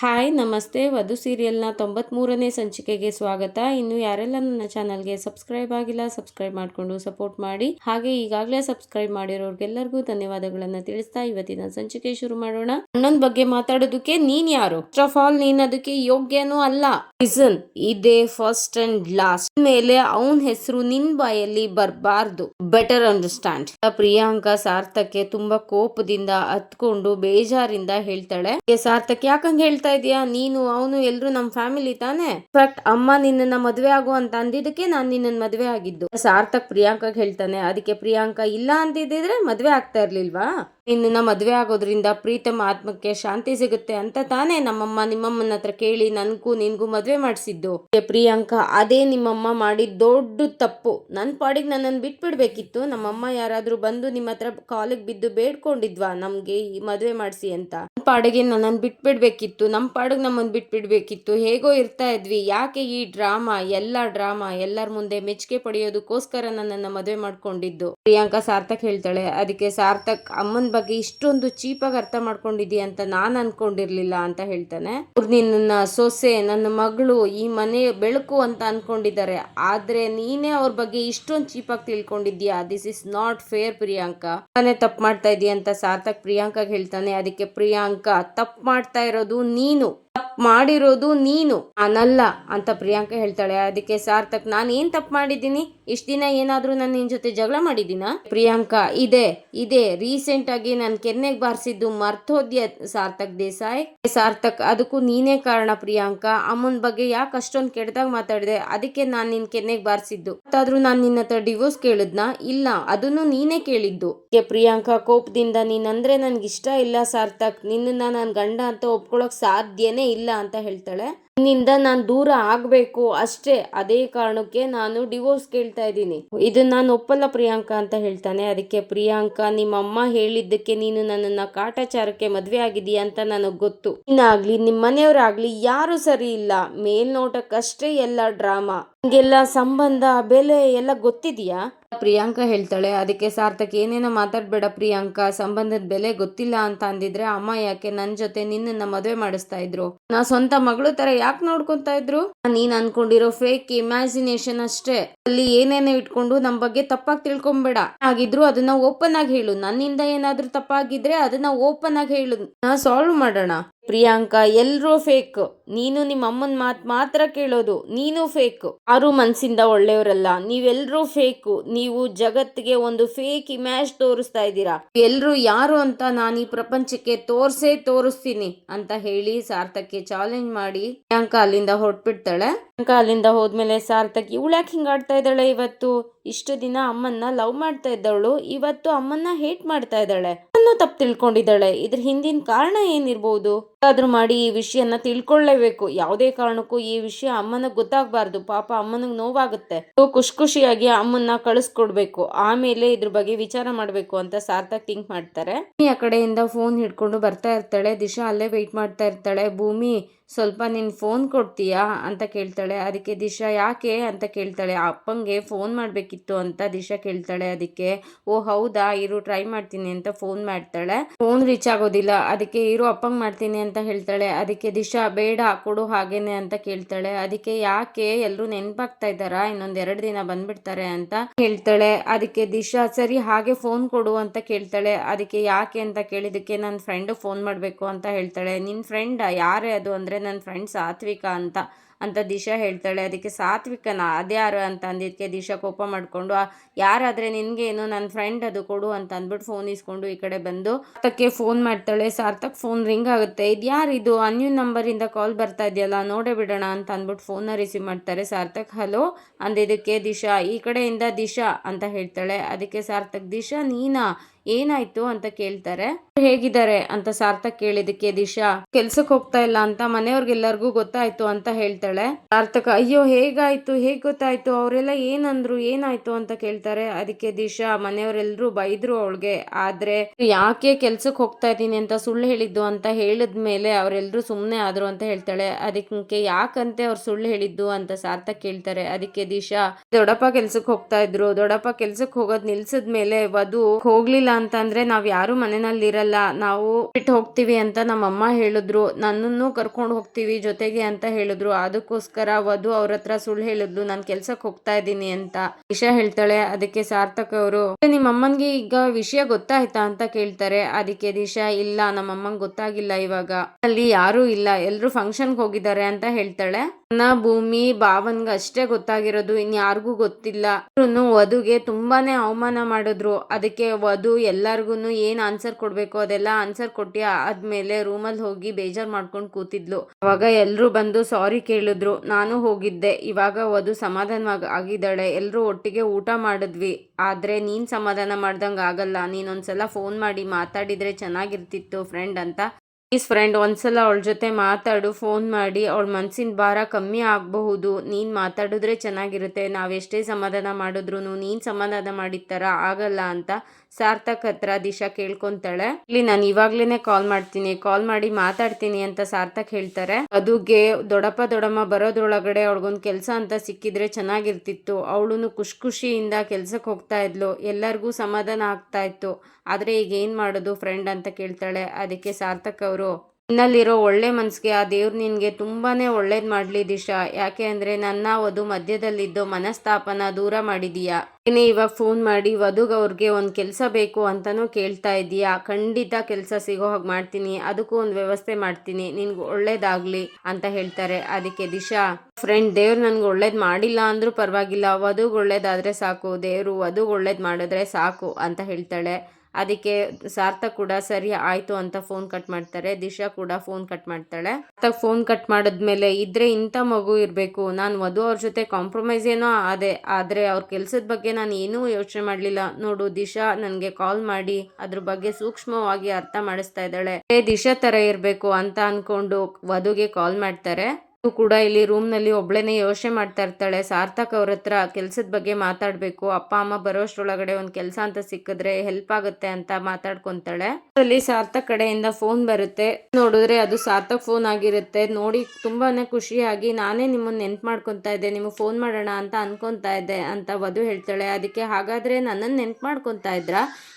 Hi, ನಮಸ್ತೆ. ವಧು ಸೀರಿಯಲ್ನ ತೊಂಬತ್ಮೂರನೇ ಸಂಚಿಕೆಗೆ ಸ್ವಾಗತ. ಇನ್ನು ಯಾರೆಲ್ಲ ನನ್ನ ಚಾನಲ್ಗೆ ಸಬ್ಸ್ಕ್ರೈಬ್ ಆಗಿಲ್ಲ, ಸಬ್ಸ್ಕ್ರೈಬ್ ಮಾಡಿಕೊಂಡು ಸಪೋರ್ಟ್ ಮಾಡಿ. ಹಾಗೆ ಈಗಾಗಲೇ ಸಬ್ಸ್ಕ್ರೈಬ್ ಮಾಡಿರೋರ್ಗೆಲ್ಲರಿಗೂ ಧನ್ಯವಾದಗಳನ್ನು ತಿಳಿಸ್ತಾ ಇವತ್ತಿನ ಸಂಚಿಕೆ ಶುರು ಮಾಡೋಣ. ಅಣ್ಣನ ಬಗ್ಗೆ ಮಾತಾಡೋದಕ್ಕೆ ನೀನ್ ಯಾರು? ಫಸ್ಟ್ ಆಫ್ ಆಲ್ ನೀನ್ ಅದಕ್ಕೆ ಯೋಗ್ಯನೂ ಅಲ್ಲ. ರೀಸನ್ ಇದೇ ಫಸ್ಟ್ ಅಂಡ್ ಲಾಸ್ಟ್ ಮೇಲೆ ಅವನ ಹೆಸರು ನಿನ್ ಬಾಯಲ್ಲಿ ಬರಬಾರ್ದು. ಬೆಟರ್ ಅಂಡರ್ಸ್ಟ್ಯಾಂಡ್ ಪ್ರಿಯಾಂಕಾ ಸಾರ್ಥಕ್ಕೆ ತುಂಬಾ ಕೋಪದಿಂದ ಹತ್ಕೊಂಡು, ಬೇಜಾರಿಂದ ಹೇಳ್ತಾಳೆ. "ಏ ಸಾರ್ಥಕ್ ಯಾಕಂಗ್ ಹೇಳ್ತಾ ಇದೀಯಾ? ನೀನು, ಅವನು ಎಲ್ರು ನಮ್ ಫ್ಯಾಮಿಲಿ ತಾನೆ? ಇನ್ಫ್ಯಾಕ್ಟ್ ಅಮ್ಮ ನಿನ್ನ ಮದ್ವೆ ಆಗು ಅಂತ ಅಂದಿದ್ದಕ್ಕೆ ನಾನ್ ನಿನ್ನ ಮದ್ವೆ ಆಗಿದ್ದು. ಸಾರ್ಥಕ್ ಪ್ರಿಯಾಂಕಾಗ್ ಹೇಳ್ತಾನೆ, ಅದಕ್ಕೆ ಪ್ರಿಯಾಂಕಾ ಇಲ್ಲ ಅಂತಿದ್ರೆ ಮದ್ವೆ ಆಗ್ತಾ ಇರ್ಲಿಲ್ವಾ? ನಿನ್ನ ಮದ್ವೆ ಆಗೋದ್ರಿಂದ ಪ್ರೀತಮ ಆತ್ಮಕ್ಕೆ ಶಾಂತಿ ಸಿಗುತ್ತೆ ಅಂತ ತಾನೇ ನಮ್ಮಮ್ಮ ನಿಮ್ಮಮ್ಮನ ಹತ್ರ ಕೇಳಿ ನನ್ಗೂ ನಿನ್ಗೂ ಮದ್ವೆ ಮಾಡಿಸಿದ್ದು. ಪ್ರಿಯಾಂಕಾ, ಅದೇ ನಿಮ್ಮಮ್ಮ ಮಾಡಿದ ದೊಡ್ಡ ತಪ್ಪು. ನನ್ ಪಾಡಿಗೆ ನನ್ನನ್ನು ಬಿಟ್ಬಿಡ್ಬೇಕಿತ್ತು. ನಮ್ಮಮ್ಮ ಯಾರಾದ್ರೂ ಬಂದು ನಿಮ್ಮ ಹತ್ರ ಕಾಲಿಗೆ ಬಿದ್ದು ಬೇಡ್ಕೊಂಡಿದ್ವಾ? ನಮ್ಗೆ ಈ ಮದ್ವೆ ಮಾಡಿಸಿ ಅಂತ. ಪಾಡಿಗೆ ನನ್ನನ್ನು ಬಿಟ್ಬಿಡ್ಬೇಕಿತ್ತು. ನಮ್ಮ ಪಾಡಿಗೆ ನಮ್ಮನ್ನು ಬಿಟ್ಬಿಡ್ಬೇಕಿತ್ತು. ಹೇಗೋ ಇರ್ತಾ ಇದ್ವಿ. ಯಾಕೆ ಈ ಡ್ರಾಮಾ, ಎಲ್ಲ ಡ್ರಾಮಾ, ಎಲ್ಲರ ಮುಂದೆ ಮೆಚ್ಚುಗೆ ಪಡೆಯೋದಕ್ಕೋಸ್ಕರ ನನ್ನನ್ನ ಮದುವೆ ಮಾಡ್ಕೊಂಡಿದ್ದು? ಪ್ರಿಯಾಂಕಾ ಸಾರ್ಥಕ್ ಹೇಳ್ತಾಳೆ, ಅದಕ್ಕೆ ಸಾರ್ಥಕ್, ಅಮ್ಮನ ಬಗ್ಗೆ ಇಷ್ಟೊಂದು ಚೀಪಾಗಿ ಅರ್ಥ ಮಾಡ್ಕೊಂಡಿದ್ದೀಯ ಅಂತ ನಾನು ಅನ್ಕೊಂಡಿರ್ಲಿಲ್ಲ ಅಂತ ಹೇಳ್ತಾನೆ. ಅವ್ರು ನಿನ್ನ ಸೊಸೆ, ನನ್ನ ಮಗಳು ಈ ಮನೆ ಬೆಳಕು ಅಂತ ಅನ್ಕೊಂಡಿದ್ದಾರೆ. ಆದ್ರೆ ನೀನೇ ಅವ್ರ ಬಗ್ಗೆ ಇಷ್ಟೊಂದು ಚೀಪಾಗಿ ತಿಳ್ಕೊಂಡಿದ್ಯಾ? This is not fair Priyanka. ತಾನೇ ತಪ್ಪು ಮಾಡ್ತಾ ಇದೀಯ ಅಂತ ಸಾರ್ಥಕ್ ಪ್ರಿಯಾಂಕಾಗ ಹೇಳ್ತಾನೆ. ಅದಕ್ಕೆ ಪ್ರಿಯಾಂಕಾ, ತಪ್ಪು ಮಾಡ್ತಾ ಇರೋದು ನೀನು ತಪ್ಪು ಮಾಡಿರೋದು ನೀನು. ಅನಲ್ಲ ಅಂತ ಪ್ರಿಯಾಂಕ ಹೇಳ್ತಾಳೆ. ಅದಕ್ಕೆ ಸಾರ್ಥಕ್ ನಾನು ಏನ್ ತಪ್ಪು ಮಾಡಿದ್ದೀನಿ? ಇಷ್ಟು ದಿನ ಏನಾದರೂ ನಾನು ನಿನ್ ಜೊತೆ ಜಗಳ ಮಾಡಿದ್ದೀನ? ಪ್ರಿಯಾಂಕಾ, ಇದೆ ಇದೆ. ರೀಸೆಂಟ್ ಆಗಿ ನಾನು ಕೆನ್ನೆಗೆ ಬಾರಿಸಿದ್ದು ಮರ್ತೋದ್ಯ ಸಾರ್ಥಕ್ ದೇಸಾಯ್. ಸಾರ್ಥಕ್, ಅದಕ್ಕೂ ನೀನೇ ಕಾರಣ ಪ್ರಿಯಾಂಕಾ. ಅಮ್ಮನ ಬಗ್ಗೆ ಯಾಕೆ ಅಷ್ಟೊಂದು ಕೆಟ್ಟದಾಗ ಮಾತಾಡಿದೆ? ಅದಕ್ಕೆ ನಾನು ನಿನ್ ಕೆನ್ನೆಗೆ ಬಾರಿಸಿದ್ದು. ಮತ್ತಾದ್ರೂ ನಾನು ನಿನ್ನ ಹತ್ರ ಡಿವೋರ್ಸ್ ಕೇಳಿದ್ನಾ? ಇಲ್ಲ, ಅದನ್ನು ನೀನೇ ಕೇಳಿದ್ದು. ಪ್ರಿಯಾಂಕಾ, ಕೋಪದಿಂದ ನೀನಂದ್ರೆ ನನ್ಗೆ ಇಷ್ಟ ಇಲ್ಲ ಸಾರ್ಥಕ್. ನಿನ್ನನ್ನ ನಾನು ಗಂಡ ಅಂತ ಒಪ್ಕೊಳ್ಳೋಕೆ ಸಾಧ್ಯನೇ ಇಲ್ಲ. ಅಂತ ಹೇಳ್ತಾಳೆ. ನಿನ್ನಿಂದ ನಾನು ದೂರ ಆಗ್ಬೇಕು. ಅಷ್ಟೇ, ಅದೇ ಕಾರಣಕ್ಕೆ ನಾನು ಡಿವೋರ್ಸ್ ಕೇಳ್ತಾ ಇದ್ದೀನಿ. ಇದನ್ನ ನಾನು ಒಪ್ಪಲ್ಲ ಪ್ರಿಯಾಂಕಾ ಅಂತ ಹೇಳ್ತಾನೆ. ಅದಕ್ಕೆ ಪ್ರಿಯಾಂಕಾ, ನಿಮ್ಮಮ್ಮ ಹೇಳಿದ್ದಕ್ಕೆ ನೀನು ನನ್ನನ್ನ ಕಾಟಾಚಾರಕ್ಕೆ ಮದ್ವೆ ಆಗಿದೀಯ ಅಂತ ನನಗ್ ಗೊತ್ತು. ನೀನಾಗ್ಲಿ ನಿಮ್ಮ ಮನೆಯವರಾಗ್ಲಿ ಯಾರು ಸರಿ ಇಲ್ಲ. ಮೇಲ್ನೋಟಕ್ಕಷ್ಟೇ ಎಲ್ಲ ಡ್ರಾಮಾ. ನಿಂಗೆಲ್ಲ ಸಂಬಂಧ, ಬೆಲೆ ಎಲ್ಲ ಗೊತ್ತಿದೆಯಾ? ಪ್ರಿಯಾಂಕಾ ಹೇಳ್ತಾಳೆ, ಅದಕ್ಕೆ ಸಾರ್ಥಕ್ ಏನೇನೋ ಮಾತಾಡ್ಬೇಡ ಪ್ರಿಯಾಂಕಾ. ಸಂಬಂಧದ ಬೆಲೆ ಗೊತ್ತಿಲ್ಲ ಅಂತ ಅಂದಿದ್ರೆ ಅಮ್ಮ ಯಾಕೆ ನನ್ ಜೊತೆ ನಿನ್ನನ್ನ ಮದುವೆ ಮಾಡಿಸ್ತಾ ಇದ್ರು? ನಾ ಸ್ವಂತ ಮಗಳು ತರ ಯಾಕೆ ನೋಡ್ಕೊಂತ ಇದ್ರು? ನೀನ್ ಅನ್ಕೊಂಡಿರೋ ಫೇಕ್ ಇಮ್ಯಾಜಿನೇಷನ್ ಅಷ್ಟೇ. ಅಲ್ಲಿ ಏನೇನೋ ಇಟ್ಕೊಂಡು ನಮ್ ಬಗ್ಗೆ ತಪ್ಪಾಗಿ ತಿಳ್ಕೊಂಬೇಡ. ಆಗಿದ್ರು ಅದನ್ನ ಓಪನ್ ಆಗಿ ಹೇಳು. ನನ್ನಿಂದ ಏನಾದ್ರೂ ತಪ್ಪಾಗಿದ್ರೆ ಅದನ್ನ ಓಪನ್ ಆಗಿ ಹೇಳು. ಸಾಲ್ವ್ ಮಾಡೋಣ. ಪ್ರಿಯಾಂಕಾ, ಎಲ್ರೂ ಫೇಕ್. ನೀನು ನಿಮ್ಮ ಅಮ್ಮನ ಮಾತ್, ಮಾತ್ರ ಕೇಳೋದು, ನೀನು ಫೇಕ್. ಯಾರು ಮನ್ಸಿಂದ ಒಳ್ಳೆಯವರಲ್ಲ, ನೀವೆಲ್ರೂ ಫೇಕು. ನೀವು ಜಗತ್ತಿಗೆ ಒಂದು ಫೇಕ್ ಇಮ್ಯಾಜ್ ತೋರಿಸ್ತಾ ಇದ್ದೀರಾ. ಎಲ್ಲರೂ ಯಾರು ಅಂತ ನಾನು ಈ ಪ್ರಪಂಚಕ್ಕೆ ತೋರ್ಸೇ ತೋರಿಸ್ತೀನಿ ಅಂತ ಹೇಳಿ ಸಾರ್ಥಕ್ಕೆ ಚಾಲೆಂಜ್ ಮಾಡಿ ಪ್ರಿಯಾಂಕಾ ಅಲ್ಲಿಂದ ಹೊರಟ್ಬಿಡ್ತಾಳೆ. ಪ್ರಿಯಾಂಕಾ ಅಲ್ಲಿಂದ ಹೋದ್ಮೇಲೆ ಸಾರ್ಥಕ್ ಇವಳ್ಯಾಕೆ ಹಿಂಗಾಡ್ತಾ ಇದ್ದಾಳೆ ಇವತ್ತು? ಇಷ್ಟು ದಿನ ಅಮ್ಮನ್ನ ಲವ್ ಮಾಡ್ತಾ ಇದ್ದವಳು, ಇವತ್ತು ಅಮ್ಮನ್ನ ಹೇಟ್ ಮಾಡ್ತಾ ಇದ್ದಾಳೆ. ಅನ್ನೋ ತಪ್ಪು ತಿಳ್ಕೊಂಡಿದ್ದಾಳೆ. ಇದ್ರ ಹಿಂದಿನ ಕಾರಣ ಏನಿರ್ಬೋದು? ಆದ್ರೂ ಮಾಡಿ ಈ ವಿಷಯನ ತಿಳ್ಕೊಳ್ಳೇಬೇಕು. ಯಾವುದೇ ಕಾರಣಕ್ಕೂ ಈ ವಿಷಯ ಅಮ್ಮನಗ್ ಗೊತ್ತಾಗ್ಬಾರ್ದು. ಪಾಪ ಅಮ್ಮನಿಗೆ ನೋವಾಗುತ್ತೆ. ಖುಷಿ ಖುಷಿಯಾಗಿ ಅಮ್ಮನ್ನ ಕಳಿಸ್ಕೊಡ್ಬೇಕು. ಆಮೇಲೆ ಇದ್ರ ಬಗ್ಗೆ ವಿಚಾರ ಮಾಡ್ಬೇಕು ಅಂತ ಸಾರ್ಥಕ್ ಥಿಂಕ್ ಮಾಡ್ತಾರೆ. ಆ ಕಡೆಯಿಂದ ಫೋನ್ ಹಿಡ್ಕೊಂಡು ಬರ್ತಾ ಇರ್ತಾಳೆ. ದಿಶಾ ಅಲ್ಲೇ ವೆಯ್ಟ್ ಮಾಡ್ತಾ ಇರ್ತಾಳೆ. ಭೂಮಿ ಸ್ವಲ್ಪ ನಿನ್ ಫೋನ್ ಕೊಡ್ತೀಯಾ ಅಂತ ಕೇಳ್ತಾಳೆ. ಅದಕ್ಕೆ ದಿಶಾ, ಯಾಕೆ? ಅಂತ ಕೇಳ್ತಾಳೆ. ಅಪ್ಪಂಗೆ ಫೋನ್ ಮಾಡಬೇಕಿತ್ತು ಅಂತ ದಿಶಾ ಕೇಳ್ತಾಳೆ ಅದಕ್ಕೆ. ಓ, ಹೌದಾ? ಇರು ಟ್ರೈ ಮಾಡ್ತೀನಿ ಅಂತ ಫೋನ್ ಮಾಡ್ತಾಳೆ. ಫೋನ್ ರೀಚ್ ಆಗೋದಿಲ್ಲ. ಅದಕ್ಕೆ, ಇರು, ಅಪ್ಪಂಗ್ ಮಾಡ್ತೀನಿ ಅಂತ ಹೇಳ್ತಾಳೆ. ಅದಕ್ಕೆ, ದಿಶಾ, ಬೇಡ, ಕೊಡು ಹಾಗೇನೆ ಅಂತ ಕೇಳ್ತಾಳೆ. ಅದಕ್ಕೆ, ಯಾಕೆ? ಎಲ್ಲರೂ ನೆನಪಾಗ್ತಾ ಇದ್ದಾರಾ? ಇನ್ನೊಂದು ಎರಡು ದಿನ ಬಂದ್ಬಿಡ್ತಾರೆ ಅಂತ ಹೇಳ್ತಾಳೆ. ಅದಕ್ಕೆ, ದಿಶಾ, ಸರಿ, ಹಾಗೆ ಫೋನ್ ಕೊಡು ಅಂತ ಕೇಳ್ತಾಳೆ. ಅದಕ್ಕೆ, ಯಾಕೆ? ಅಂತ ಕೇಳಿದಕ್ಕೆ ನನ್ನ ಫ್ರೆಂಡ್ ಫೋನ್ ಮಾಡಬೇಕು ಅಂತ ಹೇಳ್ತಾಳೆ. ನಿನ್ ಫ್ರೆಂಡ್ ಯಾರೇ ಅದು ಅಂದ್ರೆ ನನ್ನ ಫ್ರೆಂಡ್ ಸಾತ್ವಿಕ ಅಂತ ಅಂತ ದಿಶಾ ಹೇಳ್ತಾಳೆ. ಅದಕ್ಕೆ ಸಾತ್ವಿಕನ ಅದ್ಯಾರು ಅಂತ ಅಂದಿದ್ದಕ್ಕೆ ದಿಶಾ ಕೋಪ ಮಾಡಿಕೊಂಡು ಯಾರಾದರೆ ನಿನಗೇನು ನನ್ನ ಫ್ರೆಂಡ್ ಅದು ಕೊಡು ಅಂತ ಅಂದ್ಬಿಟ್ಟು ಫೋನ್ ಇಸ್ಕೊಂಡು ಈ ಕಡೆ ಬಂದು ಸಾರ್ಥಕ್ಕೆ ಫೋನ್ ಮಾಡ್ತಾಳೆ. ಸಾರ್ಥಕ್ ಫೋನ್ ರಿಂಗ್ ಆಗುತ್ತೆ. ಇದು? ಯಾರಿದು ಅನ್ಯೂನ್ ನಂಬರಿಂದ ಕಾಲ್ ಬರ್ತಾ ಇದೆಯಲ್ಲ, ನೋಡೇ ಬಿಡೋಣ ಅಂತ ಅಂದ್ಬಿಟ್ಟು ಫೋನ್ನ ರಿಸೀವ್ ಮಾಡ್ತಾರೆ. ಸಾರ್ಥಕ್, ಹಲೋ? ಅಂದಿದ್ದಕ್ಕೆ ದಿಶಾ, ಈ ಕಡೆಯಿಂದ ದಿಶಾ, ಅಂತ ಹೇಳ್ತಾಳೆ. ಅದಕ್ಕೆ ಸಾರ್ಥಕ್, ದಿಶಾ, ನೀನಾ? ಏನಾಯ್ತು ಅಂತ ಕೇಳ್ತಾರೆ. ಹೇಗಿದ್ದಾರೆ ಅಂತ ಸಾರ್ಥಕ್ ಕೇಳಿದಕ್ಕೆ ದಿಶಾ ಕೆಲ್ಸಕ್ಕೆ ಹೋಗ್ತಾ ಇಲ್ಲ ಅಂತ ಮನೆಯವ್ರಿಗೆಲ್ಲರಿಗೂ ಗೊತ್ತಾಯ್ತು ಅಂತ ಹೇಳ್ತಾಳೆ. ಸಾರ್ಥಕ, ಅಯ್ಯೋ, ಹೇಗಾಯ್ತು, ಹೇಗ್ ಗೊತ್ತಾಯ್ತು, ಅವರೆಲ್ಲ ಏನಂದ್ರು, ಏನಾಯ್ತು ಅಂತ ಕೇಳ್ತಾರೆ. ಅದಕ್ಕೆ ದಿಶಾ ಮನೆಯವರೆಲ್ಲರೂ ಬೈದ್ರು ಅವಳಿಗೆ. ಆದ್ರೆ ಯಾಕೆ ಕೆಲ್ಸಕ್ ಹೋಗ್ತಾ ಇದ್ದೀನಿ ಅಂತ ಸುಳ್ಳು ಹೇಳಿದ್ದು ಅಂತ ಹೇಳಿದ್ಮೇಲೆ ಅವರೆಲ್ಲರೂ ಸುಮ್ಮನೆ ಆದ್ರು ಅಂತ ಹೇಳ್ತಾಳೆ. ಅದಕ್ಕೆ ಯಾಕಂತೆ ಅವ್ರು ಸುಳ್ಳು ಹೇಳಿದ್ದು ಅಂತ ಸಾರ್ಥಕ್ ಕೇಳ್ತಾರೆ. ಅದಕ್ಕೆ ದಿಶಾ, ದೊಡ್ಡಪ್ಪ ಕೆಲ್ಸಕ್ ಹೋಗ್ತಾ ಇದ್ರು. ದೊಡ್ಡಪ್ಪ ಕೆಲ್ಸಕ್ ಹೋಗೋದ್ ನಿಲ್ಸಿದ್ಮೇಲೆ ವಧು ಹೋಗ್ಲಿಲ್ಲ ಅಂತಂದ್ರೆ ನಾವ್ ಯಾರು ಮನೆಯಲ್ಲಿ ಇರಲ್ಲ ನಾವು ಬಿಟ್ಟು ಹೋಗ್ತೀವಿ ಅಂತ ನಮ್ಮಮ್ಮ ಹೇಳಿದ್ರು, ನನ್ನನ್ನು ಕರ್ಕೊಂಡು ಹೋಗ್ತೀವಿ ಜೊತೆಗೆ ಅಂತ ಹೇಳಿದ್ರು, ಅದಕ್ಕೋಸ್ಕರ ವಧು ಅವ್ರ ಹತ್ರ ಸುಳ್ಳು ಹೇಳಿದ್ಲು, ನಾನು ಕೆಲ್ಸಕ್ಕೆ ಹೋಗ್ತಾ ಇದ್ದೀನಿ ಅಂತ ವಿಷಯ ಹೇಳ್ತಾಳೆ. ಅದಕ್ಕೆ ಸಾರ್ಥಕ್ ಅವರು ನಿಮ್ಮ ಅಮ್ಮನ್ಗೆ ಈಗ ವಿಷಯ ಗೊತ್ತಾಯ್ತಾ ಅಂತ ಕೇಳ್ತಾರೆ. ಅದಕ್ಕೆ ದಿಶಾ, ಇಲ್ಲ ನಮ್ಮಅಮ್ಮಂಗ್ ಗೊತ್ತಾಗಿಲ್ಲ ಇವಾಗ. ಅಲ್ಲಿ ಯಾರು ಇಲ್ಲ, ಎಲ್ರು ಫಂಕ್ಷನ್ಗೆ ಹೋಗಿದ್ದಾರೆ ಅಂತ ಹೇಳ್ತಾಳೆ. ನನ್ನ ಭೂಮಿ, ಭಾವನ್ಗೆ ಅಷ್ಟೇ ಗೊತ್ತಾಗಿರೋದು ಇನ್ ಯಾರಿಗೂ ಗೊತ್ತಿಲ್ಲ ವಧುಗೆ ತುಂಬಾನೇ ಅವಮಾನ ಮಾಡಿದ್ರು. ಅದಕ್ಕೆ ವಧು ಎಲ್ಲಾರ್ಗುನು ಏನು ಆನ್ಸರ್ ಕೊಡಬೇಕು ಅದೆಲ್ಲ ಆನ್ಸರ್ ಕೊಟ್ಟು ಆದಮೇಲೆ ರೂಮಲ್ಲಿ ಹೋಗಿ ಬೇಜಾರು ಮಾಡ್ಕೊಂಡು ಕೂತಿದ್ಲು. ಅವಾಗ ಎಲ್ಲರೂ ಬಂದು ಸಾರಿ ಕೇಳಿದ್ರು. ನಾನು ಹೋಗಿದ್ದೆ. ಇವಾಗ ವಧು ಸಮಾಧಾನವಾಗಿ ಆಗಿದ್ದಾಳೆ. ಎಲ್ಲರೂ ಒಟ್ಟಿಗೆ ಊಟ ಮಾಡಿದ್ವಿ. ಆದರೆ ನೀನು ಸಮಾಧಾನ ಮಾಡ್ದಂಗೆ ಆಗಲ್ಲ. ನೀನೊಂದ್ಸಲ ಫೋನ್ ಮಾಡಿ ಮಾತಾಡಿದ್ರೆ ಚೆನ್ನಾಗಿರ್ತಿತ್ತು ಫ್ರೆಂಡ್ ಅಂತ. ಪ್ಲೀಸ್ ಫ್ರೆಂಡ್ ಒಂದ್ಸಲ ಅವಳ ಜೊತೆ ಮಾತಾಡು ಫೋನ್ ಮಾಡಿ, ಅವಳ ಮನಸ್ಸಿನ ಭಾರ ಕಮ್ಮಿ ಆಗಬಹುದು. ನೀನು ಮಾತಾಡಿದ್ರೆ ಚೆನ್ನಾಗಿರುತ್ತೆ. ನಾವೆಷ್ಟೇ ಸಮಾಧಾನ ಮಾಡಿದ್ರು ನೀನು ಸಮಾಧಾನ ಮಾಡಿದ ಥರ ಆಗಲ್ಲ ಅಂತ ಸಾರ್ಥಕ್ ಹತ್ರ ದಿಶಾ ಕೇಳ್ಕೊಂತಾಳೆ. ಇಲ್ಲಿ ನಾನು ಇವಾಗ್ಲೇನೆ ಕಾಲ್ ಮಾಡ್ತೀನಿ. ಕಾಲ್ ಮಾಡಿ ಮಾತಾಡ್ತೀನಿ ಅಂತ ಸಾರ್ಥಕ್ ಹೇಳ್ತಾರೆ. ಅದುಗೆ ದೊಡ್ಡಪ್ಪ ದೊಡ್ಡಮ್ಮ ಬರೋದ್ರೊಳಗಡೆ ಅವಳಗೊಂದು ಕೆಲಸ ಅಂತ ಸಿಕ್ಕಿದ್ರೆ ಚೆನ್ನಾಗಿರ್ತಿತ್ತು. ಅವಳು ಖುಷಿ ಖುಷಿಯಿಂದ ಕೆಲ್ಸಕ್ಕೆ ಹೋಗ್ತಾ ಇದ್ಲು. ಎಲ್ಲರಿಗೂ ಸಮಾಧಾನ ಆಗ್ತಾ ಇತ್ತು. ಆದ್ರೆ ಈಗ ಏನ್ ಮಾಡೋದು? ಫ್ರೆಂಡ್ ಅಂತ ಕೇಳ್ತಾಳೆ. ಅದಕ್ಕೆ ಸಾರ್ಥಕ್ ಅವರು ನಿನ್ನಲ್ಲಿರೋ ಒಳ್ಳೆ ಮನಸ್ಸಿಗೆ ಆ ದೇವ್ರು ನಿನಗೆ ತುಂಬಾನೇ ಒಳ್ಳೇದು ಮಾಡ್ಲಿ ದಿಶಾ. ಯಾಕೆ ಅಂದ್ರೆ ನನ್ನ ವಧು ಮಧ್ಯದಲ್ಲಿದ್ದು ಮನಸ್ತಾಪನ ದೂರ ಮಾಡಿದೀಯಾ. ನೀನೇ ಇವಾಗ ಫೋನ್ ಮಾಡಿ ವಧುಗ್ ಅವ್ರಿಗೆ ಒಂದು ಕೆಲಸ ಬೇಕು ಅಂತಲೂ ಕೇಳ್ತಾ ಇದೀಯಾ ಖಂಡಿತ ಕೆಲಸ ಸಿಗೋ ಹಾಗೆ ಮಾಡ್ತೀನಿ. ಅದಕ್ಕೂ ಒಂದು ವ್ಯವಸ್ಥೆ ಮಾಡ್ತೀನಿ. ನಿನ್ಗೆ ಒಳ್ಳೇದಾಗ್ಲಿ ಅಂತ ಹೇಳ್ತಾರೆ. ಅದಕ್ಕೆ ದಿಶಾ ಫ್ರೆಂಡ್ ದೇವ್ರು ನನ್ಗೆ ಒಳ್ಳೇದು ಮಾಡಿಲ್ಲ ಅಂದ್ರೂ ಪರವಾಗಿಲ್ಲ. ವಧುಗೆ ಒಳ್ಳೇದಾದ್ರೆ ಸಾಕು. ದೇವರು ವಧುಗೆ ಒಳ್ಳೇದು ಮಾಡಿದ್ರೆ ಸಾಕು ಅಂತ ಹೇಳ್ತಾಳೆ. ಅದಕ್ಕೆ ಸಾರ್ಥಕ್ ಕೂಡ ಸರಿ ಆಯ್ತು ಅಂತ ಫೋನ್ ಕಟ್ ಮಾಡ್ತಾರೆ. ದಿಶಾ ಕೂಡ ಫೋನ್ ಕಟ್ ಮಾಡ್ತಾಳೆ. ಫೋನ್ ಕಟ್ ಮಾಡಿದ್ಮೇಲೆ ಇದ್ರೆ ಇಂಥ ಮಗು ಇರಬೇಕು. ನಾನು ವಧು ಅವ್ರ ಜೊತೆ ಕಾಂಪ್ರಮೈಸ್ ಏನೋ ಅದೇ. ಆದರೆ ಅವ್ರ ಕೆಲಸದ ಬಗ್ಗೆ ನಾನು ಏನೂ ಯೋಚನೆ ಮಾಡಲಿಲ್ಲ. ನೋಡು, ದಿಶಾ ನನಗೆ ಕಾಲ್ ಮಾಡಿ ಅದ್ರ ಬಗ್ಗೆ ಸೂಕ್ಷ್ಮವಾಗಿ ಅರ್ಥ ಮಾಡಿಸ್ತಾ ಇದ್ದಾಳೆ. ದಿಶಾ ತರ ಇರಬೇಕು ಅಂತ ಅನ್ಕೊಂಡು ವಧುಗೆ ಕಾಲ್ ಮಾಡ್ತಾರೆ. ಕೂಡ ಇಲ್ಲಿ ರೂಮ್ನಲ್ಲಿ ಒಬ್ಳೇನೆ ಯೋಚನೆ ಮಾಡ್ತಾ ಇರ್ತಾಳೆ. ಸಾರ್ಥಕ್ ಅವ್ರ ಹತ್ರ ಕೆಲ್ಸದ ಬಗ್ಗೆ ಮಾತಾಡ್ಬೇಕು. ಅಪ್ಪ, ಅಮ್ಮ ಬರೋಷ್ಟ್ರೊಳಗಡೆ ಒಂದು ಕೆಲಸ ಅಂತ ಸಿಕ್ಕಿದ್ರೆ ಹೆಲ್ಪ್ ಆಗುತ್ತೆ ಅಂತ ಮಾತಾಡ್ಕೊಂತಾಳೆ. ಅಲ್ಲಿ ಸಾರ್ಥಕ್ ಕಡೆಯಿಂದ ಫೋನ್ ಬರುತ್ತೆ. ನೋಡಿದ್ರೆ ಅದು ಸಾರ್ಥಕ್ ಫೋನ್ ಆಗಿರುತ್ತೆ. ನೋಡಿ ತುಂಬಾನೇ ಖುಷಿಯಾಗಿ, ನಾನೇ ನಿಮ್ಮನ್ನ ನೆನ್ಪು ಮಾಡ್ಕೊತಾ ಇದ್ದೆ. ನಿಮಗೆ ಫೋನ್ ಮಾಡೋಣ ಅಂತ ಅನ್ಕೊಂತಾ ಇದ್ದೆ ಅಂತ ವಧು ಹೇಳ್ತಾಳೆ. ಅದಕ್ಕೆ ಹಾಗಾದ್ರೆ ನನ್ನನ್ನು ನೆನ್ಪು ಮಾಡ್ಕೊತಾ ಇದ್ರ?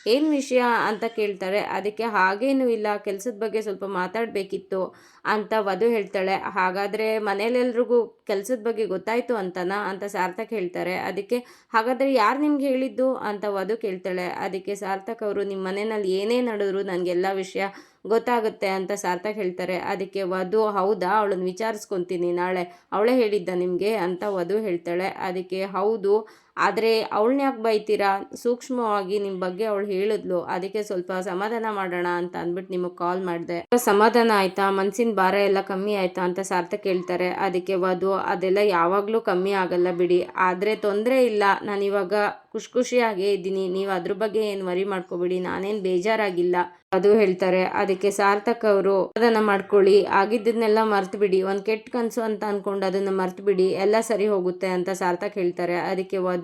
ಏನು ವಿಷಯ ಅಂತ ಕೇಳ್ತಾರೆ. ಅದಕ್ಕೆ ಹಾಗೇನೂ ಇಲ್ಲ. ಕೆಲಸದ ಬಗ್ಗೆ ಸ್ವಲ್ಪ ಮಾತಾಡಬೇಕಿತ್ತು ಅಂತ ವಧು ಹೇಳ್ತಾಳೆ. ಹಾಗಾದರೆ ಮನೇಲೆಲ್ರಿಗೂ ಕೆಲಸದ ಬಗ್ಗೆ ಗೊತ್ತಾಯ್ತು ಅಂತನಾ ಅಂತ ಸಾರ್ಥಕ್ ಹೇಳ್ತಾರೆ. ಅದಕ್ಕೆ, ಹಾಗಾದರೆ ಯಾರು ನಿಮ್ಗೆ ಹೇಳಿದ್ದು? ಅಂತ ವಧು ಕೇಳ್ತಾಳೆ. ಅದಕ್ಕೆ ಸಾರ್ಥಕ್ ಅವರು ನಿಮ್ಮ ಮನೆಯಲ್ಲಿ ಏನೇ ನಡೆದ್ರು ನನಗೆಲ್ಲ ವಿಷಯ ಗೊತ್ತಾಗುತ್ತೆ ಅಂತ ಸಾರ್ಥಕ್ ಹೇಳ್ತಾರೆ. ಅದಕ್ಕೆ ವಧು ಹೌದಾ ಅವಳನ್ನು ವಿಚಾರಿಸ್ಕೊತೀನಿ ನಾಳೆ. ಅವಳೇ ಹೇಳಿದ್ದ ನಿಮಗೆ? ಅಂತ ವಧು ಹೇಳ್ತಾಳೆ. ಅದಕ್ಕೆ, ಹೌದು ಆದರೆ ಅವಳನ್ನ ಯಾಕೆ ಬೈತೀರಾ? ಸೂಕ್ಷ್ಮವಾಗಿ ನಿಮ್ಮ ಬಗ್ಗೆ ಅವಳು ಹೇಳಿದ್ಲು. ಅದಕ್ಕೆ ಸ್ವಲ್ಪ ಸಮಾಧಾನ ಮಾಡೋಣ ಅಂತ ಅಂದ್ಬಿಟ್ಟು ನಿಮಗೆ ಕಾಲ್ ಮಾಡಿದೆ. ಸಮಾಧಾನ ಆಯ್ತಾ? ಮನ್ಸಿನ ಭಾರ ಎಲ್ಲ ಕಮ್ಮಿ ಆಯ್ತಾ ಅಂತ ಸಾರ್ಥಕ್ ಹೇಳ್ತಾರೆ ಅದಕ್ಕೆ ವಧು, ಅದೆಲ್ಲ ಯಾವಾಗಲೂ ಕಮ್ಮಿ ಆಗಲ್ಲ ಬಿಡಿ. ಆದರೆ ತೊಂದರೆ ಇಲ್ಲ. ನಾನು ಇವಾಗ ಖುಷಿ ಖುಷಿಯಾಗೇ ಇದ್ದೀನಿ. ನೀವು ಅದ್ರ ಬಗ್ಗೆ ಏನು ವರಿ ಮಾಡ್ಕೋಬಿಡಿ. ನಾನೇನು ಬೇಜಾರಾಗಿಲ್ಲ. ಅದು ಹೇಳ್ತಾರೆ. ಅದಕ್ಕೆ ಸಾರ್ಥಕ್ ಅವರು ಅದನ್ನ ಮಾಡ್ಕೊಳ್ಳಿ. ಆಗಿದ್ದನ್ನೆಲ್ಲ ಮರ್ತು ಬಿಡಿ ಒಂದು ಕೆಟ್ಟ ಕನಸು ಅಂತ ಅನ್ಕೊಂಡು ಅದನ್ನ ಮರ್ತು ಬಿಡಿ ಎಲ್ಲ ಸರಿ ಹೋಗುತ್ತೆ ಅಂತ ಸಾರ್ಥಕ್ ಹೇಳ್ತಾರೆ. ಅದಕ್ಕೆ ವಧು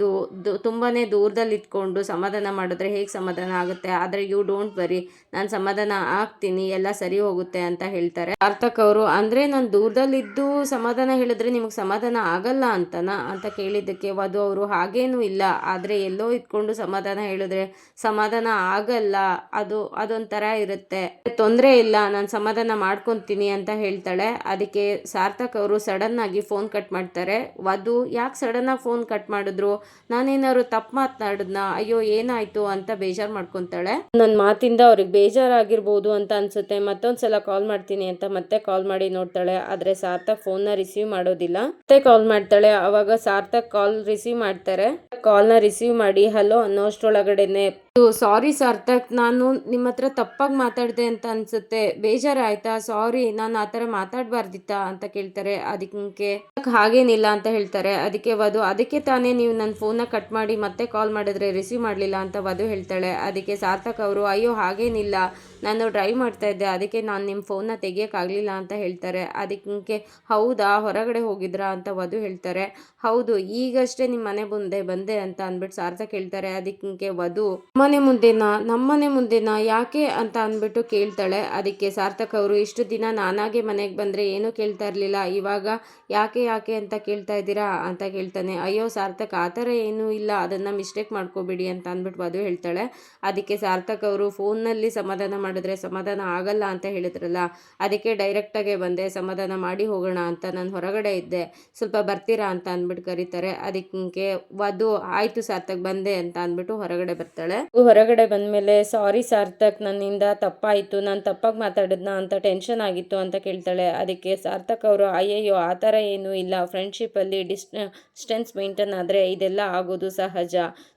ತುಂಬಾನೇ ದೂರದಲ್ಲಿ ಇಟ್ಕೊಂಡು ಸಮಾಧಾನ ಮಾಡಿದ್ರೆ ಹೇಗೆ ಸಮಾಧಾನ ಆಗುತ್ತೆ? ಆದರೆ ಯು ಡೋಂಟ್ ವರಿ ನಾನು ಸಮಾಧಾನ ಆಗ್ತೀನಿ, ಎಲ್ಲ ಸರಿ ಹೋಗುತ್ತೆ ಅಂತ ಹೇಳ್ತಾರೆ. ಸಾರ್ಥಕ್ ಅವರು, ಅಂದರೆ ನಾನು ದೂರದಲ್ಲಿದ್ದು ಸಮಾಧಾನ ಹೇಳಿದ್ರೆ ನಿಮಗೆ ಸಮಾಧಾನ ಆಗಲ್ಲ ಅಂತನಾ? ಅಂತ ಕೇಳಿದ್ದಕ್ಕೆ ವಧು ಅವರು, ಹಾಗೇನೂ ಇಲ್ಲ. ಆದರೆ ಎಲ್ಲೋ ಇಟ್ಕೊಂಡು ಸಮಾಧಾನ ಹೇಳಿದ್ರೆ ಸಮಾಧಾನ ಆಗಲ್ಲ. ಅದು, ಅದೊಂಥರ ಇರುತ್ತೆ. ತೊಂದರೆ ಇಲ್ಲ. ನಾನು ಸಮಾಧಾನ ಮಾಡ್ಕೊತೀನಿ ಅಂತ ಹೇಳ್ತಾಳೆ. ಅದಕ್ಕೆ ಸಾರ್ಥಕ್ ಅವರು ಸಡನ್ ಆಗಿ ಫೋನ್ ಕಟ್ ಮಾಡ್ತಾರೆ. ವಧು ಯಾಕೆ ಸಡನ್ ಆಗಿ ಫೋನ್ ಕಟ್ ಮಾಡಿದ್ರು? ನಾನೇನಾದ್ರು ತಪ್ಪು ಮಾತನಾಡಿದ್ನ? ಅಯ್ಯೋ ಏನಾಯ್ತು ಅಂತ ಬೇಜಾರು ಮಾಡ್ಕೊತಾಳೆ. ನನ್ನ ಮಾತಿಂದ ಅವ್ರಿಗೆ ಬೇಜಾರಾಗಿರ್ಬೋದು ಅಂತ ಅನ್ಸುತ್ತೆ. ಮತ್ತೊಂದ್ಸಲ ಕಾಲ್ ಮಾಡ್ತೀನಿ ಅಂತ ಮತ್ತೆ ಕಾಲ್ ಮಾಡಿ ನೋಡ್ತಾಳೆ. ಆದ್ರೆ ಸಾರ್ಥಕ್ ಫೋನ್ನ ರಿಸೀವ್ ಮಾಡೋದಿಲ್ಲ. ಮತ್ತೆ ಕಾಲ್ ಮಾಡ್ತಾಳೆ. ಅವಾಗ ಸಾರ್ಥಕ್ ಕಾಲ್ ರಿಸೀವ್ ಮಾಡ್ತಾರೆ. ಕಾಲ್ನ ರಿಸೀವ್ ಮಾಡಿ ಹಲೋ ಅನ್ನೋಷ್ಟ್ರೊಳಗಡೆನೆ ಸಾರಿ ಸಾರ್ಥಕ್ ನಾನು ನಿಮ್ಮ ಹತ್ರ ತಪ್ಪಾಗಿ ಮಾತಾಡಿದೆ ಅಂತ ಅನ್ಸುತ್ತೆ. ಬೇಜಾರಾಯ್ತಾ? ಸಾರಿ ನಾನು ಆ ಥರ ಮಾತಾಡಬಾರ್ದಿತ್ತಾ? ಅಂತ ಕೇಳ್ತಾರೆ. ಅದಕ್ಕೆ ಹಾಗೇನಿಲ್ಲ ಅಂತ ಹೇಳ್ತಾರೆ. ಅದಕ್ಕೆ ಅದು ಅದಕ್ಕೆ ತಾನೇ ನೀವು ನನ್ನ ಫೋನ್ನ ಕಟ್ ಮಾಡಿ ಮತ್ತೆ ಕಾಲ್ ಮಾಡಿದ್ರೆ ರಿಸೀವ್ ಮಾಡಲಿಲ್ಲ ಅಂತ ವಧು ಹೇಳ್ತಾಳೆ. ಅದಕ್ಕೆ ಸಾರ್ಥಕ್ ಅವರು, ಅಯ್ಯೋ, ಹಾಗೇನಿಲ್ಲ. ನಾನು ಡ್ರೈವ್ ಮಾಡ್ತಾ ಇದ್ದೆ, ಅದಕ್ಕೆ ನಾನು ನಿಮ್ಮ ಫೋನ್ನ ತೆಗಿಯೋಕ್ಕಾಗಲಿಲ್ಲ ಅಂತ ಹೇಳ್ತಾರೆ. ಅದಕ್ಕೆ ಹೌದಾ, ಹೊರಗಡೆ ಹೋಗಿದ್ರಾ ಅಂತ ವಧು ಹೇಳ್ತಾರೆ. ಹೌದು, ಈಗಷ್ಟೇ ನಿಮ್ಮ ಮನೆ ಮುಂದೆ ಬಂದೆ ಅಂತ ಅಂದ್ಬಿಟ್ಟು ಸಾರ್ಥಕ್ ಹೇಳ್ತಾರೆ. ಅದಕ್ಕೆ ವಧು ಮನೆ ಮುಂದೆನಾ? ನಮ್ಮನೆ ಮುಂದೆನಾ? ಯಾಕೆ ಅಂತ ಅಂದ್ಬಿಟ್ಟು ಕೇಳ್ತಾಳೆ. ಅದಕ್ಕೆ ಸಾರ್ಥಕ್ ಅವರು, ಇಷ್ಟು ದಿನ ನಾನಾಗೆ ಮನೆಗೆ ಬಂದರೆ ಏನೂ ಕೇಳ್ತಾ ಇರಲಿಲ್ಲ. ಇವಾಗ ಯಾಕೆ ಯಾಕೆ ಅಂತ ಕೇಳ್ತಾ ಇದ್ದೀರಾ? ಅಂತ ಕೇಳ್ತಾನೆ. ಅಯ್ಯೋ, ಸಾರ್ಥಕ್, ಆ ಥರ ಏನೂ ಇಲ್ಲ. ಅದನ್ನು ಮಿಸ್ಟೇಕ್ ಮಾಡ್ಕೋಬೇಡಿ ಅಂತ ಅಂದ್ಬಿಟ್ಟು ವಧು ಹೇಳ್ತಾಳೆ. ಅದಕ್ಕೆ ಸಾರ್ಥಕ್ ಅವರು ಫೋನ್ನಲ್ಲಿ ಸಮಾಧಾನ ಮಾಡಿದ್ರೆ ಸಮಾಧಾನ ಆಗಲ್ಲ ಅಂತ ಹೇಳಿದ್ರಲ್ಲ, ಅದಕ್ಕೆ ಡೈರೆಕ್ಟಾಗೆ ಬಂದೆ, ಸಮಾಧಾನ ಮಾಡಿ ಹೋಗೋಣ ಅಂತ ನಾನು ಹೊರಗಡೆ ಇದ್ದೆ. ಸ್ವಲ್ಪ ಬರ್ತೀರಾ ಅಂತ ಅಂದ್ಬಿಟ್ಟು ಕರೀತಾರೆ. ಅದಕ್ಕೆ ವಧು ಆಯ್ತು ಸಾರ್ಥಕ್ ಬಂದೆ ಅಂತ ಅಂದ್ಬಿಟ್ಟು ಹೊರಗಡೆ ಬರ್ತಾಳೆ. ಹೊರಗಡೆ ಬಂದ್ಮೇಲೆ ಸಾರಿ ಸಾರ್ಥಕ್, ನನ್ನಿಂದ ತಪ್ಪಾಯಿತು. ನಾನು ತಪ್ಪಾಗಿ ಮಾತಾಡಿದ್ನ ಅಂತ ಟೆನ್ಷನ್ ಆಗಿತ್ತು ಅಂತ ಕೇಳ್ತಾಳೆ. ಅದಕ್ಕೆ ಸಾರ್ಥಕ್ ಅವರು, ಅಯ್ಯಯ್ಯೋ, ಆ ಥರ ಏನೂ ಇಲ್ಲ. ಫ್ರೆಂಡ್ಶಿಪ್ಪಲ್ಲಿ ಡಿಸ್ ಡಿಸ್ಟೆನ್ಸ್ ಮೇಂಟೈನ್ ಆದರೆ ಇದೆಲ್ಲ ಆಗೋದು ಸಹಜ.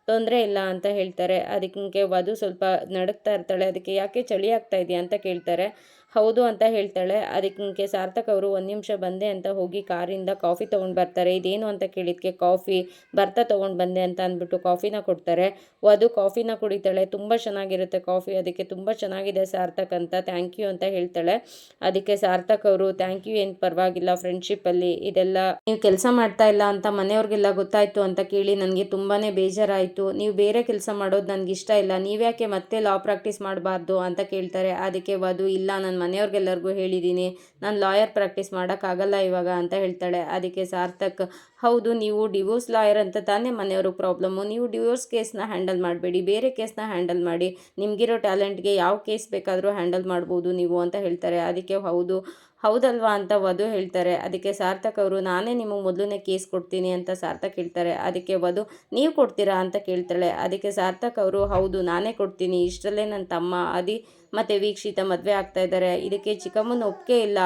ತೊಂದರೆ ಇಲ್ಲ ಅಂತ ಹೇಳ್ತಾರೆ. ಅದಕ್ಕೆ ವಧು ಸ್ವಲ್ಪ ನಡುಕ್ತಾ ಇರ್ತಾಳೆ. ಅದಕ್ಕೆ ಯಾಕೆ ಚಳಿ ಆಗ್ತಾ ಇದೆಯಾ ಅಂತ ಕೇಳ್ತಾರೆ. ಹೌದು ಅಂತ ಹೇಳ್ತಾಳೆ. ಅದಕ್ಕೆ ಸಾರ್ಥಕ್ ಅವರು ಒಂದು ನಿಮಿಷ ಬಂದೆ ಅಂತ ಹೋಗಿ ಕಾರಿಂದ ಕಾಫಿ ತೊಗೊಂಡು ಬರ್ತಾರೆ. ಇದೇನು ಅಂತ ಕೇಳಿದ್ಕೆ ಕಾಫಿ ಬರ್ತಾ ತೊಗೊಂಡು ಬಂದೆ ಅಂತ ಅಂದ್ಬಿಟ್ಟು ಕಾಫಿನ ಕೊಡ್ತಾರೆ. ವಧು ಕಾಫಿನ ಕುಡಿತಾಳೆ. ತುಂಬ ಚೆನ್ನಾಗಿರುತ್ತೆ ಕಾಫಿ. ಅದಕ್ಕೆ ತುಂಬ ಚೆನ್ನಾಗಿದೆ ಸಾರ್ಥಕ್ ಅಂತ ಥ್ಯಾಂಕ್ ಯು ಅಂತ ಹೇಳ್ತಾಳೆ. ಅದಕ್ಕೆ ಸಾರ್ಥಕ್ ಅವರು ಥ್ಯಾಂಕ್ ಯು, ಏನು ಪರವಾಗಿಲ್ಲ ಫ್ರೆಂಡ್ಶಿಪ್ಪಲ್ಲಿ ಇದೆಲ್ಲ ನೀವು ಕೆಲಸ ಮಾಡ್ತಾ ಇಲ್ಲ ಅಂತ ಮನೆಯವ್ರಿಗೆಲ್ಲ ಗೊತ್ತಾಯಿತು ಅಂತ ಕೇಳಿ ನನಗೆ ತುಂಬಾ ಬೇಜಾರಾಯಿತು. ನೀವು ಬೇರೆ ಕೆಲಸ ಮಾಡೋದು ನನಗೆ ಇಷ್ಟ ಇಲ್ಲ. ನೀವ್ಯಾಕೆ ಮತ್ತೆ ಲಾ ಪ್ರಾಕ್ಟೀಸ್ ಮಾಡಬಾರ್ದು ಅಂತ ಕೇಳ್ತಾರೆ. ಅದಕ್ಕೆ ವಧು ಇಲ್ಲ ನನ್ನ ಮನೆಯವ್ರಿಗೆಲ್ಲರಿಗೂ ಹೇಳಿದ್ದೀನಿ ನಾನು ಲಾಯರ್ ಪ್ರಾಕ್ಟೀಸ್ ಮಾಡೋಕ್ಕಾಗಲ್ಲ ಇವಾಗ ಅಂತ ಹೇಳ್ತಾಳೆ. ಅದಕ್ಕೆ ಸಾರ್ಥಕ್, ಹೌದು, ನೀವು ಡಿವೋರ್ಸ್ ಲಾಯರ್ ಅಂತ ತಾನೇ ಮನೆಯವ್ರಿಗೆ ಪ್ರಾಬ್ಲಮ್ಮು ನೀವು ಡಿವೋರ್ಸ್ ಕೇಸ್ನ ಹ್ಯಾಂಡಲ್ ಮಾಡಬೇಡಿ, ಬೇರೆ ಕೇಸ್ನ ಹ್ಯಾಂಡಲ್ ಮಾಡಿ. ನಿಮಗಿರೋ ಟ್ಯಾಲೆಂಟ್ಗೆ ಯಾವ ಕೇಸ್ ಬೇಕಾದರೂ ಹ್ಯಾಂಡಲ್ ಮಾಡ್ಬೋದು ನೀವು ಅಂತ ಹೇಳ್ತಾರೆ. ಅದಕ್ಕೆ ಹೌದು, ಹೌದಲ್ವಾ ಅಂತ ವಧು ಹೇಳ್ತಾರೆ. ಅದಕ್ಕೆ ಸಾರ್ಥಕ್ ಅವರು, ನಾನೇ ನಿಮಗೆ ಮೊದಲನೇ ಕೇಸ್ ಕೊಡ್ತೀನಿ ಅಂತ ಸಾರ್ಥಕ್ ಹೇಳ್ತಾರೆ. ಅದಕ್ಕೆ ವಧು, ನೀವು ಕೊಡ್ತೀರಾ ಅಂತ ಕೇಳ್ತಾಳೆ. ಅದಕ್ಕೆ ಸಾರ್ಥಕ್ ಅವರು, ಹೌದು, ನಾನೇ ಕೊಡ್ತೀನಿ. ಇಷ್ಟರಲ್ಲೇ ನನ್ನ ತಮ್ಮ, ಅದಿ ಮತ್ತು ವೀಕ್ಷಿತ ಮದುವೆ ಆಗ್ತಾ ಇದ್ದಾರೆ. ಇದಕ್ಕೆ ಚಿಕ್ಕಮ್ಮನ ಒಪ್ಪಿಗೆ ಇಲ್ಲ.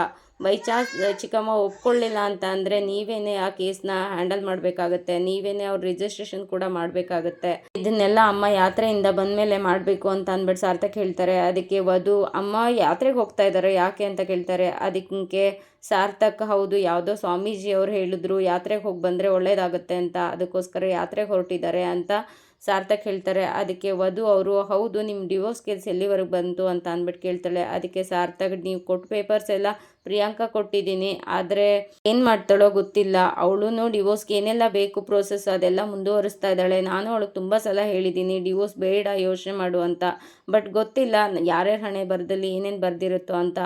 ಬೈ ಚಾನ್ಸ್ ಚಿಕ್ಕಮ್ಮ ಒಪ್ಕೊಳ್ಳಿಲ್ಲ ಅಂತ ಅಂದರೆ ನೀವೇನೇ ಆ ಕೇಸ್ನ ಹ್ಯಾಂಡಲ್ ಮಾಡಬೇಕಾಗತ್ತೆ. ನೀವೇನೇ ಅವ್ರ ರಿಜಿಸ್ಟ್ರೇಷನ್ ಕೂಡ ಮಾಡಬೇಕಾಗತ್ತೆ. ಇದನ್ನೆಲ್ಲ ಅಮ್ಮ ಯಾತ್ರೆಯಿಂದ ಬಂದಮೇಲೆ ಮಾಡಬೇಕು ಅಂತ ಅಂದ್ಬಿಟ್ಟು ಸಾರ್ಥಕ್ ಹೇಳ್ತಾರೆ. ಅದಕ್ಕೆ ವಧು, ಅಮ್ಮ ಯಾತ್ರೆಗೆ ಹೋಗ್ತಾ ಇದ್ದಾರೆ ಯಾಕೆ ಅಂತ ಕೇಳ್ತಾರೆ. ಅದಕ್ಕೆ ಸಾರ್ಥಕ್, ಹೌದು, ಯಾವುದೋ ಸ್ವಾಮೀಜಿ ಅವ್ರು ಹೇಳಿದ್ರು, ಯಾತ್ರೆಗೆ ಹೋಗಿ ಬಂದರೆ ಒಳ್ಳೇದಾಗುತ್ತೆ ಅಂತ. ಅದಕ್ಕೋಸ್ಕರ ಯಾತ್ರೆಗೆ ಹೊರಟಿದ್ದಾರೆ ಅಂತ ಸಾರ್ಥಕ್ ಹೇಳ್ತಾರೆ, ಅದಕ್ಕೆ ವಧು ಅವರು, ಹೌದು ನಿಮ್ಮ ಡಿವೋರ್ಸ್ ಕೇಸ್ ಎಲ್ಲಿವರೆಗೆ ಬಂತು? ಅಂತ ಅಂದ್ಬಿಟ್ಟು ಕೇಳ್ತಾಳೆ. ಅದಕ್ಕೆ ಸಾರ್ಥಕ್, ನೀವು ಕೊಟ್ಟು ಪೇಪರ್ಸ್ ಎಲ್ಲ ಪ್ರಿಯಾಂಕಾ ಕೊಟ್ಟಿದ್ದೀನಿ, ಆದರೆ ಏನು ಮಾಡ್ತಾಳೋ ಗೊತ್ತಿಲ್ಲ. ಅವಳು ಡಿವೋರ್ಸ್ಗೆ ಏನೆಲ್ಲ ಬೇಕು ಪ್ರೋಸೆಸ್ ಅದೆಲ್ಲ ಮುಂದುವರಿಸ್ತಾ ಇದ್ದಾಳೆ. ನಾನು ಅವಳಿಗೆ ತುಂಬ ಸಲ ಹೇಳಿದ್ದೀನಿ ಡಿವೋರ್ಸ್ ಬೇಡ, ಯೋಚನೆ ಮಾಡು ಅಂತ. ಬಟ್ ಗೊತ್ತಿಲ್ಲ, ಯಾರ್ಯಾರ ಹಣೆ ಬರದಲ್ಲಿ ಏನೇನು ಬರ್ದಿರುತ್ತೋ ಅಂತ.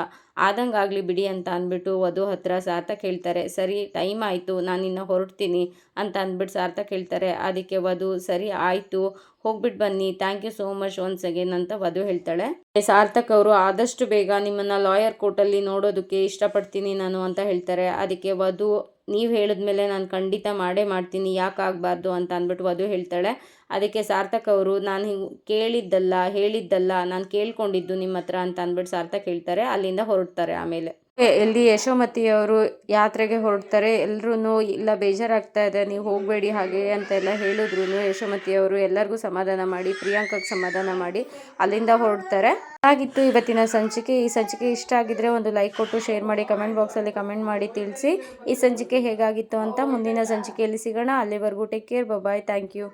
ಆದಂಗೆ ಆಗಲಿ ಬಿಡಿ ಅಂತ ಅಂದ್ಬಿಟ್ಟು ವಧು ಹತ್ರ ಸಾರ್ಥಕ್ ಹೇಳ್ತಾರೆ ಸರಿ ಟೈಮ್ ಆಯಿತು ನಾನಿನ್ನು ಹೊರಡ್ತೀನಿ ಅಂತ ಅಂದ್ಬಿಟ್ಟು ಸಾರ್ಥಕ್ ಹೇಳ್ತಾರೆ ಅದಕ್ಕೆ ವಧು, ಸರಿ ಆಯಿತು ಹೋಗ್ಬಿಟ್ಟು ಬನ್ನಿ thank you so much once again ಅಂತ ವಧು ಹೇಳ್ತಾಳೆ. ಸಾರ್ಥಕ್ ಅವರು ಆದಷ್ಟು ಬೇಗ ನಿಮ್ಮನ್ನು ಲಾಯರ್ ಕೋರ್ಟಲ್ಲಿ ನೋಡೋದಕ್ಕೆ ಇಷ್ಟಪಡ್ತೀನಿ ನಾನು ಅಂತ ಹೇಳ್ತಾರೆ. ಅದಕ್ಕೆ ವಧು ನೀವು ಹೇಳಿದ ಮೇಲೆ ನಾನು ಖಂಡಿತ ಮಾಡೇ ಮಾಡ್ತೀನಿ, ಯಾಕೆ ಆಗಬಾರ್ದು ಅಂತ ಅಂದ್ಬಿಟ್ಟು ವಧು ಹೇಳ್ತಾಳೆ. ಅದಕ್ಕೆ ಸಾರ್ಥಕ್ ಅವರು, ನಾನು ಹಿಂಗೆ ಕೇಳಿದ್ದಲ್ಲ, ಹೇಳಿದ್ದಲ್ಲ, ನಾನು ಕೇಳ್ಕೊಂಡಿದ್ದು ನಿಮ್ಮ ಹತ್ರ ಅಂತ ಅಂದ್ಬಿಟ್ಟು ಸಾರ್ಥಕ್ ಹೇಳ್ತಾರೆ. ಅಲ್ಲಿಂದ ಹೊರಡ್ತಾರೆ ಆಮೇಲೆ. ಎಲ್ಲಿ ಯಶೋಮತಿಯವರು ಯಾತ್ರೆಗೆ ಹೊರಡ್ತಾರೆ ಎಲ್ಲರೂ ಇಲ್ಲ, ಬೇಜಾರಾಗ್ತಾ ಇದೆ, ನೀವು ಹೋಗಬೇಡಿ ಹಾಗೆ ಅಂತೆಲ್ಲ ಹೇಳಿದ್ರು ಯಶೋಮತಿಯವರು ಎಲ್ಲರಿಗೂ ಸಮಾಧಾನ ಮಾಡಿ ಪ್ರಿಯಾಂಕಕ್ಕೆ ಸಮಾಧಾನ ಮಾಡಿ ಅಲ್ಲಿಂದ ಹೊರಡ್ತಾರೆ. ಆಗಿತ್ತು ಇವತ್ತಿನ ಸಂಚಿಕೆ. ಈ ಸಂಚಿಕೆ ಇಷ್ಟ ಆಗಿದ್ರೆ ಒಂದು ಲೈಕ್ ಕೊಟ್ಟು, ಶೇರ್ ಮಾಡಿ, ಕಮೆಂಟ್ ಬಾಕ್ಸಲ್ಲಿ ಕಮೆಂಟ್ ಮಾಡಿ ತಿಳಿಸಿ. ಈ ಸಂಚಿಕೆ ಹೇಗಾಗಿತ್ತು ಅಂತ ಮುಂದಿನ ಸಂಚಿಕೆಯಲ್ಲಿ ಸಿಗೋಣ. ಅಲ್ಲಿವರೆಗೂ take care bye thank you.